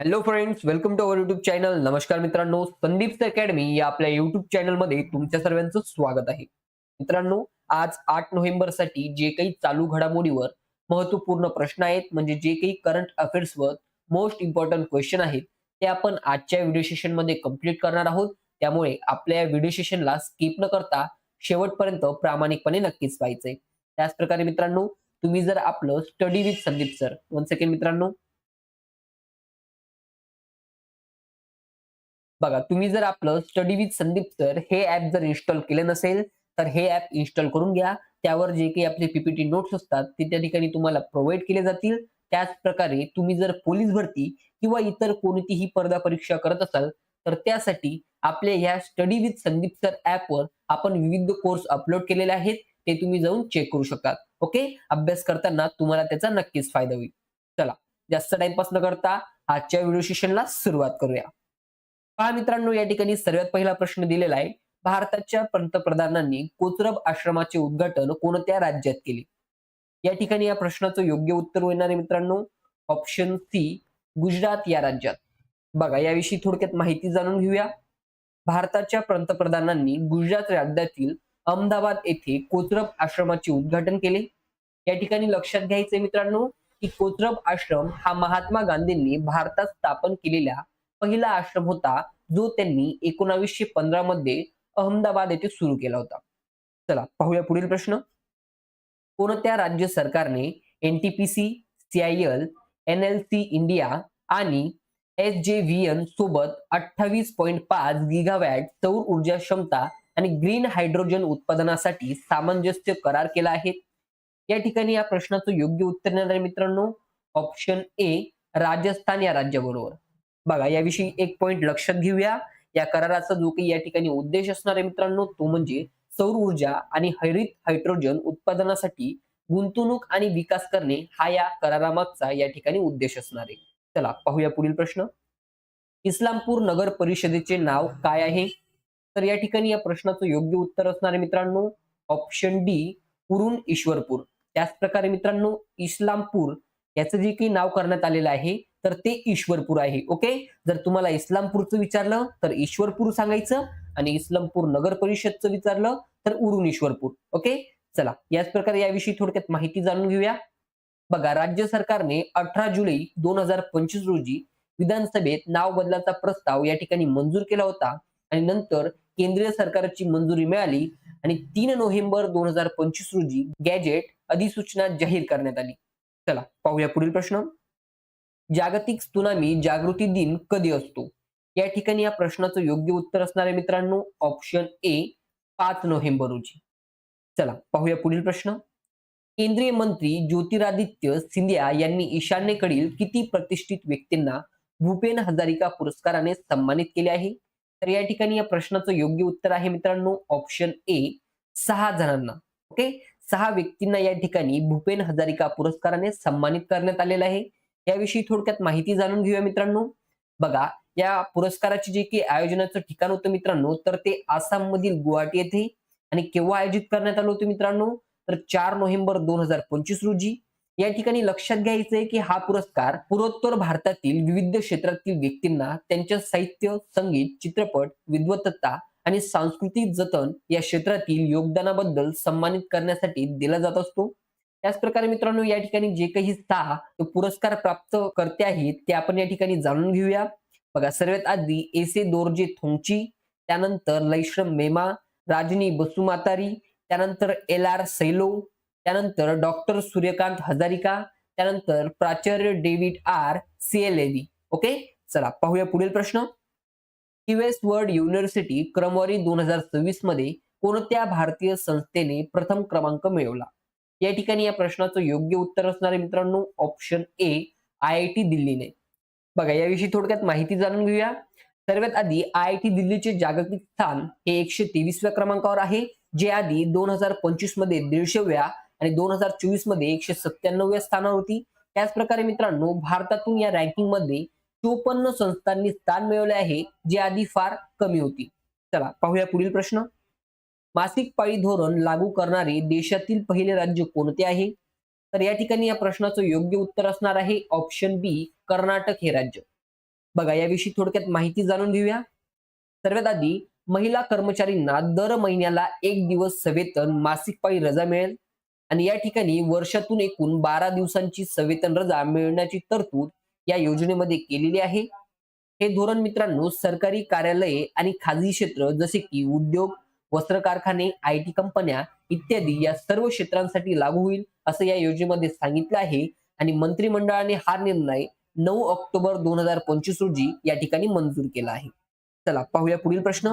Hello friends welcome to our YouTube channel नमस्कार मित्रांनो Sandeep academy या आपल्या युट्यूब चॅनलमध्ये तुमच्या सर्वांचं स्वागत आहे. मित्रांनो आज आठ नोव्हेंबरसाठी जे काही चालू घडामोडीवर महत्त्वपूर्ण प्रश्न आहेत म्हणजे जे काही करंट अफेअर्सवर मोस्ट इम्पॉर्टंट क्वेश्चन आहेत ते आपण आजच्या व्हिडिओ सेशनमध्ये कंप्लीट करणार आहोत. त्यामुळे आपल्या व्हिडिओ सेशनला स्किप न करता शेवटपर्यंत प्रामाणिकपणे नक्कीच पाहिजे त्याचप्रकारे मित्रांनो तुम्ही जर आपलं study with Sandeep sir one second मित्रांनो. बघा तुम्ही जर आपलं स्टडी विथ संदीप सर हे ऍप जर इन्स्टॉल केले नसेल तर हे ऍप इन्स्टॉल करून घ्या. त्यावर जे काही आपले पीपीटी नोट्स असतात ते त्या ठिकाणी तुम्हाला प्रोव्हाइड केले जातील. त्याच प्रकारे तुम्ही जर पोलीस भरती किंवा इतर कोणतीही स्पर्धा परीक्षा करत असाल तर त्यासाठी आपल्या ह्या स्टडी विथ संदीप सर ऍपवर आपण विविध कोर्स अपलोड केलेले आहेत. ते तुम्ही जाऊन चेक करू शकता ओके अभ्यास करताना तुम्हाला त्याचा नक्कीच फायदा होईल. चला जास्त टाइमपास न करता. आजच्या व्हिडिओ सेशनला सुरुवात करूया. पहा मित्रांनो या ठिकाणी सर्वात पहिला प्रश्न दिलेला आहे. भारताच्या पंतप्रधानांनी कोचरब आश्रमाचे उद्घाटन कोणत्या राज्यात केले? या ठिकाणी या प्रश्नाचं योग्य उत्तर येणार आहे मित्रांनो. ऑप्शन सी गुजरात या राज्यात. बघा याविषयी थोडक्यात माहिती जाणून घेऊया. भारताच्या पंतप्रधानांनी गुजरात राज्यातील अहमदाबाद येथे कोचरब आश्रमाचे उद्घाटन केले. या ठिकाणी लक्षात घ्यायचंय मित्रांनो की कोचरब आश्रम हा महात्मा गांधींनी भारतात स्थापन केलेला पहिला आश्रम होता जो त्यांनी एकोणावीसशे पंधरा मध्ये अहमदाबाद येथे सुरू केला होता. चला पाहूया पुढील प्रश्न. कोणत्या राज्य सरकारने NTPC CIL N L C India आणि एस जे व्ही एन सोबत अठ्ठावीस पॉईंट पाच गिगावॅट सौर ऊर्जा क्षमता आणि ग्रीन हायड्रोजन उत्पादनासाठी सामंजस्य करार केला आहे? या ठिकाणी या प्रश्नाचं योग्य उत्तर मित्रांनो. ऑप्शन ए राजस्थान या राज्याबरोबर. बघा याविषयी एक पॉइंट लक्षात घेऊया. या कराराचा जो काही या ठिकाणी उद्देश असणार आहे मित्रांनो तो म्हणजे सौर ऊर्जा आणि हरित हायड्रोजन उत्पादनासाठी गुंतवणूक आणि विकास करणे हा या करारामागचा या ठिकाणी उद्देश असणार आहे. चला पाहूया पुढील प्रश्न. इस्लामपूर नगर परिषदेचे नाव काय आहे? तर या ठिकाणी या प्रश्नाचं योग्य उत्तर असणार आहे मित्रांनो ऑप्शन डी उरुण ईश्वरपूर. त्याच प्रकारे मित्रांनो इस्लामपूर याचं जे काही नाव करण्यात आलेलं आहे तर ते ईश्वरपूर आहे ओके जर तुम्हाला इस्लामपूरचं विचारलं तर ईश्वरपूर सांगायचं आणि इस्लामपूर नगर परिषदचं विचारलं तर उरून ईश्वरपूर ओके चला याच प्रकारे याविषयी थोडक्यात माहिती जाणून घेऊया. बघा राज्य सरकारने अठरा जुलै दोन हजार पंचवीस रोजी विधानसभेत नाव बदलाचा प्रस्ताव या ठिकाणी मंजूर केला होता आणि नंतर केंद्रीय सरकारची मंजुरी मिळाली आणि तीन नोव्हेंबर दोन हजार पंचवीस रोजी गॅजेट अधिसूचना जाहीर करण्यात आली. चला पाहूया पुढील प्रश्न. जागतिक सुनामी जागृती दिन कधी असतो? या ठिकाणी या प्रश्नाचं योग्य उत्तर असणार आहे मित्रांनो. ऑप्शन ए पाच नोव्हेंबर रोजी. चला पाहूया पुढील प्रश्न. केंद्रीय मंत्री ज्योतिरादित्य सिंधिया यांनी ईशान्येकडील किती प्रतिष्ठित व्यक्तींना भूपेन हजारिका पुरस्काराने सन्मानित केले आहे? तर या ठिकाणी या प्रश्नाचं योग्य उत्तर आहे मित्रांनो. ऑप्शन ए सहा जणांना. ओके? सहा व्यक्तींना या ठिकाणी भूपेन हजारिका पुरस्काराने सन्मानित करण्यात आलेलं आहे. याविषयी थोडक्यात माहिती जाणून घेऊया मित्रांनो. बघा या पुरस्काराचे जे काही आयोजनाचं ठिकाण होतं मित्रांनो तर ते आसाम मधील गुवाहाटी येथे आणि केव्हा आयोजित करण्यात आलं होतं मित्रांनो? तर चार नोव्हेंबर दोन हजार पंचवीस रोजी. या ठिकाणी लक्षात घ्यायचंय की हा पुरस्कार पूर्वोत्तर भारतातील विविध क्षेत्रातील व्यक्तींना त्यांच्या साहित्य संगीत चित्रपट विद्वत्ता आणि सांस्कृतिक जतन या क्षेत्रातील योगदानाबद्दल सन्मानित करण्यासाठी दिला जात असतो. त्याच प्रकारे मित्रांनो या ठिकाणी जे काही सहा पुरस्कार प्राप्त करते आहेत ते आपण या ठिकाणी जाणून घेऊया. बघा सर्वात आधी एसे दोरजे थोंगची त्यानंतर लैश्रम मेमा राजनी बसुमातारी त्यानंतर एल आर सैलो त्यानंतर डॉक्टर सूर्यकांत हजारिका त्यानंतर प्राचार्य David R C L A V okay? चला पाहूया पुढील प्रश्न. युएस वर्ल्ड युनिव्हर्सिटी क्रमवारी दोन हजार सव्वीसमध्ये कोणत्या भारतीय संस्थेने प्रथम क्रमांक मिळवला? या ठिकाणी या प्रश्नाचं योग्य उत्तर असणार आहे मित्रांनो. Option A I I T दिल्लीने. बघा याविषयी थोडक्यात माहिती जाणून घेऊया. सर्वात आधी आय आय टी दिल्लीचे जागतिक स्थान हे एकशे तेवीसव्या क्रमांकावर आहे. जे आधी दोन हजार पंचवीसमध्ये दीडशेव्या आणि दोन हजार चोवीसमध्ये एकशे सत्त्याण्णव्या स्थानावर होती. त्याच प्रकारे मित्रांनो भारतातून या रँकिंगमध्ये चोपन्न संस्थांनी स्थान मिळवले आहे. जे आधी फार कमी होती. चला पाहूया पुढील प्रश्न. मासिक पाळी धोरण लागू करणारे देशातील पहिले राज्य कोणते आहे? तर या ठिकाणी या प्रश्नाचं योग्य उत्तर असणार आहे ऑप्शन बी कर्नाटक हे राज्य. बघा याविषयी थोडक्यात माहिती जाणून घेऊया. सर्वात आधी महिला कर्मचारींना दर महिन्याला एक दिवस सवेतन मासिक पाळी रजा मिळेल. आणि या ठिकाणी वर्षातून एकूण बारा दिवसांची सवेतन रजा मिळण्याची तरतूद या योजनेमध्ये केलेली आहे. हे धोरण मित्रांनो सरकारी कार्यालये आणि खाजगी क्षेत्र जसे की उद्योग वस्त्र कारखाने आय टी कंपन्या इत्यादी या सर्व क्षेत्रांसाठी लागू होईल असं या योजनेमध्ये सांगितलं आहे. आणि मंत्रिमंडळाने हा निर्णय नऊ ऑक्टोबर दोन हजार पंचवीस रोजी या ठिकाणी मंजूर केला आहे. चला पाहूया पुढील प्रश्न.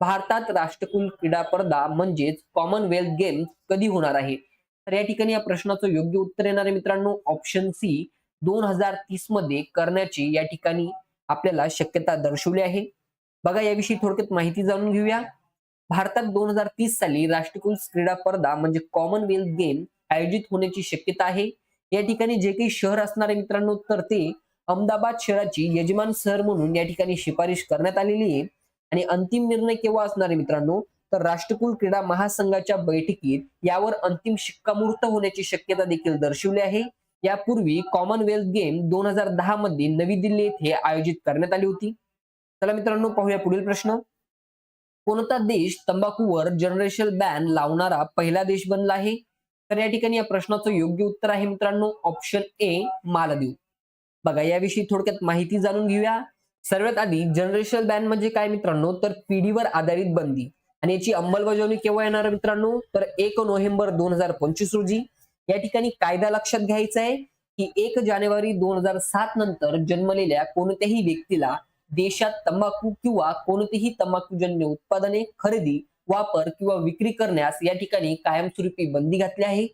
भारतात राष्ट्रकुल क्रीडा स्पर्धा म्हणजेच कॉमनवेल्थ गेम्स कधी होणार आहे? तर या ठिकाणी या प्रश्नाचं योग्य उत्तर येणार आहे मित्रांनो ऑप्शन सी दोन हजार तीसमध्ये करण्याची या ठिकाणी आपल्याला शक्यता दर्शवली आहे. बघा याविषयी थोडक्यात माहिती जाणून घेऊया. भारतात दोन हजार तीस साली राष्ट्रकुल क्रीडा स्पर्धा म्हणजे कॉमनवेल्थ गेम आयोजित होण्याची शक्यता आहे. या ठिकाणी जे काही शहर असणारे मित्रांनो तर ते अहमदाबाद शहराची यजमान शहर म्हणून या ठिकाणी शिफारिश करण्यात आलेली आहे. आणि अंतिम निर्णय केव्हा असणार आहे मित्रांनो? तर राष्ट्रकुल क्रीडा महासंघाच्या बैठकीत यावर अंतिम शिक्कामूर्त होण्याची शक्यता देखील दर्शवली आहे. यापूर्वी कॉमनवेल्थ गेम दोन हजार दहा मध्ये नवी दिल्ली येथे आयोजित करण्यात आली होती. चला मित्रांनो पाहूया पुढील प्रश्न. कोणता देश तंबाखूवर जनरेशन बॅन लावणारा पहिला देश बनला आहे? तर या ठिकाणी या प्रश्नाचं योग्य उत्तर आहे मित्रांनो ऑप्शन ए मालदीव. बघा याविषयी थोडक्यात माहिती जाणून घेऊया. सर्वात आधी जनरेशन बॅन म्हणजे काय मित्रांनो? तर पिढीवर आधारित बंदी. आणि याची अंमलबजावणी केव्हा येणार मित्रांनो? तर एक नोव्हेंबर दोन हजार पंचवीस रोजी. या ठिकाणी कायदा लक्षात घ्यायचा आहे की एक जानेवारी दोन हजार सात नंतर जन्मलेल्या कोणत्याही व्यक्तीला देशात तंबाखू किंवा कोणतीही तंबाखूजन्य उत्पादने खरेदी वापर किंवा विक्री करण्यास या ठिकाणी कायमस्वरूपी बंदी घातली आहे.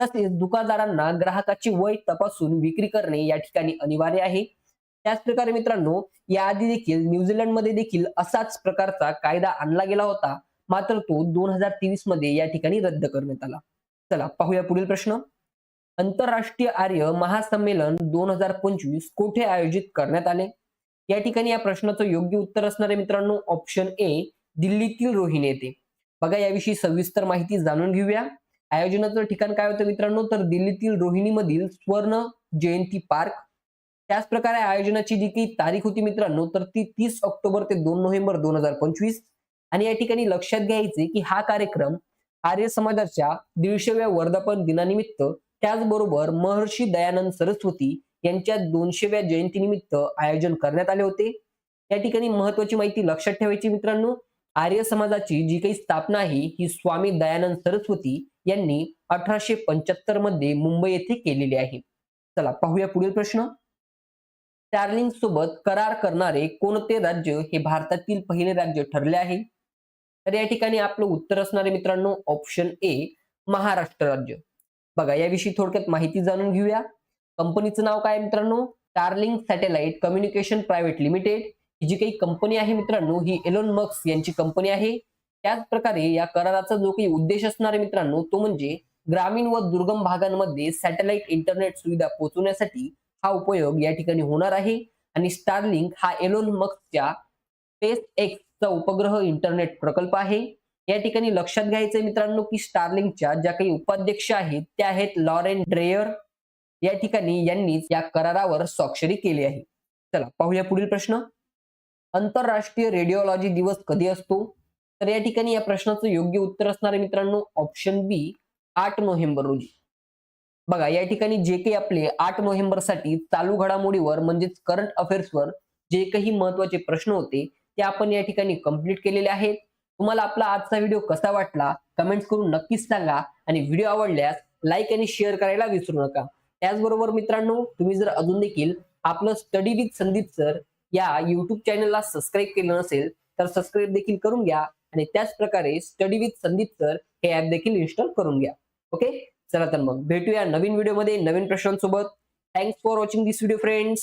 तसेच दुकानदारांना ग्राहकाचे वय तपासून विक्री करणे या ठिकाणी अनिवार्य आहे. त्याच प्रकारे मित्रांनो याआधी देखील न्यूझीलंडमध्ये देखील असाच प्रकारचा कायदा आणला गेला होता. मात्र तो दोन हजार तेवीसमध्ये या ठिकाणी रद्द करण्यात आला. चला पाहूया पुढील प्रश्न. आंतरराष्ट्रीय आर्य महासंमेलन दोन हजार पंचवीस कोठे आयोजित करण्यात आले? या ठिकाणी या प्रश्नाचं योग्य उत्तर असणार आहे मित्रांनो ऑप्शन ए दिल्लीतील रोहिणी येते. बघा याविषयी सविस्तर माहिती जाणून घेऊया. आयोजनाचं ठिकाण काय होतं मित्रांनो? तर दिल्लीतील रोहिणी मधील स्वर्ण जयंती पार्क. त्याच प्रकारे आयोजनाची जी काही तारीख होती मित्रांनो तर ती तीस ऑक्टोबर ते दोन नोव्हेंबर दोन हजार पंचवीस. आणि या ठिकाणी लक्षात घ्यायचे की हा कार्यक्रम आर्य समाजाच्या दीडशेव्या वर्धापन दिनानिमित्त त्याचबरोबर महर्षी दयानंद सरस्वती यांच्या दोनशेव्या जयंतीनिमित्त आयोजन करण्यात आले होते. या ठिकाणी महत्वाची माहिती लक्षात ठेवायची मित्रांनो आर्य समाजाची जी काही स्थापना आहे ही स्वामी दयानंद सरस्वती यांनी अठराशे पंच्याहत्तरमध्ये मुंबई येथे केलेली आहे. चला पाहूया पुढील प्रश्न. स्टार्लिंग सोबत करार करणारे कोणते राज्य हे भारतातील पहिले राज्य ठरले आहे? तर या ठिकाणी आपलं उत्तर असणारे मित्रांनो ऑप्शन ए महाराष्ट्र राज्य. बघा याविषयी थोडक्यात माहिती जाणून घेऊया. कंपनीचं नाव काय मित्रांनो? Starlink satellite communication private limited ही जी काही कंपनी आहे मित्रांनो ही एलोन मक्स यांची कंपनी आहे. त्याच प्रकारे या कराराचा जो काही उद्देश असणार आहे मित्रांनो तो म्हणजे ग्रामीण व दुर्गम भागांमध्ये सॅटेलाइट इंटरनेट सुविधा पोहोचवण्यासाठी हा उपयोग या ठिकाणी होणार आहे. आणि स्टारलिंक हा एलोन मक्सच्या स्पेस एक्सचा उपग्रह इंटरनेट प्रकल्प आहे. या ठिकाणी लक्षात घ्यायचं मित्रांनो की स्टारलिंकच्या ज्या काही उपाध्यक्ष आहेत त्या आहेत लॉरेन ड्रेयर या ठिकाणी यांनीच या करारावर स्वाक्षरी केली आहे. चला पाहूया पुढील प्रश्न. आंतरराष्ट्रीय रेडिओलॉजी दिवस कधी असतो? तर या ठिकाणी या प्रश्नाचं योग्य उत्तर असणार आहे मित्रांनो ऑप्शन बी आठ नोव्हेंबर रोजी. बघा या ठिकाणी जे काही आपले आठ नोव्हेंबरसाठी चालू घडामोडीवर म्हणजेच करंट अफेअर्सवर जे काही महत्त्वाचे प्रश्न होते ते आपण या ठिकाणी कंप्लीट केलेले आहेत. तुम्हाला आपला आजचा व्हिडिओ कसा वाटला? कमेंट्स करून नक्कीच सांगा. आणि व्हिडिओ आवडल्यास लाईक आणि शेअर करायला विसरू नका. त्याचबरोबर मित्रांनो तुम्ही जर अजून देखील आपलं स्टडी विथ संदीप सर या युट्यूब चॅनलला सबस्क्राईब केलं नसेल तर सबस्क्राईब देखील करून घ्या आणि त्याच प्रकारे स्टडी विथ संदीप सर हे ऍप देखील इन्स्टॉल करून घ्या. ओके चला तर मग भेटूया नवीन व्हिडिओमध्ये नवीन प्रश्नांसोबत. Thanks for watching this video friends